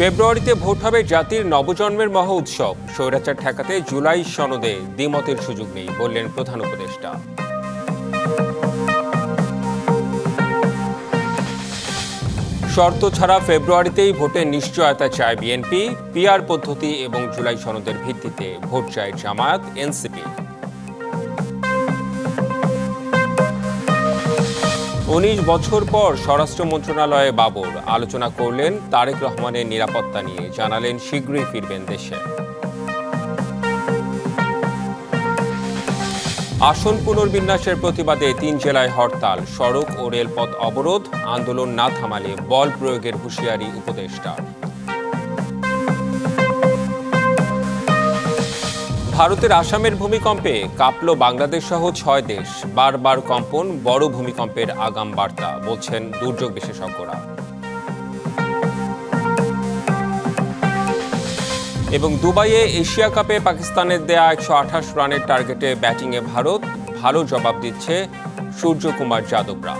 ফেব্রুয়ারিতে ভোট হবে জাতির নবজন্মের মহা উৎসব। স্বৈরাচার ঠেকাতে জুলাই সনদে দ্বিমতের সুযোগ নেই, বললেন প্রধান উপদেষ্টা। শর্ত ছাড়া ফেব্রুয়ারিতেই ভোটের নিশ্চয়তা চায় বিএনপি, পিআর পদ্ধতি এবং জুলাই সনদের ভিত্তিতে ভোট চায় জামায়াত, এনসিপি। উনিশ বছর পর স্বরাষ্ট্র মন্ত্রণালয়ে বাবর। আলোচনা করলেন তারেক রহমানের নিরাপত্তা নিয়ে। জানালেন, শীঘ্রই ফিরবেন দেশে। আসন পুনর্বিন্যাসের প্রতিবাদে তিন জেলায় হরতাল, সড়ক ও রেলপথ অবরোধ, আন্দোলন না থামালে বল প্রয়োগের হুঁশিয়ারি উপদেষ্টা ভারতের আসামের ভূমিকম্পে কাঁপল বাংলাদেশ সহ ছয় দেশ। বারবার কম্পন, বড় ভূমিকম্পের আগাম বার্তা, বলছেন দুর্যোগ বিশেষজ্ঞরা। এবং দুবাইয়ে এশিয়া কাপে পাকিস্তানের দেয়া একশো আঠাশ রানের টার্গেটে ব্যাটিংয়ে ভারত, ভালো জবাব দিচ্ছে সূর্যকুমার যাদবরা।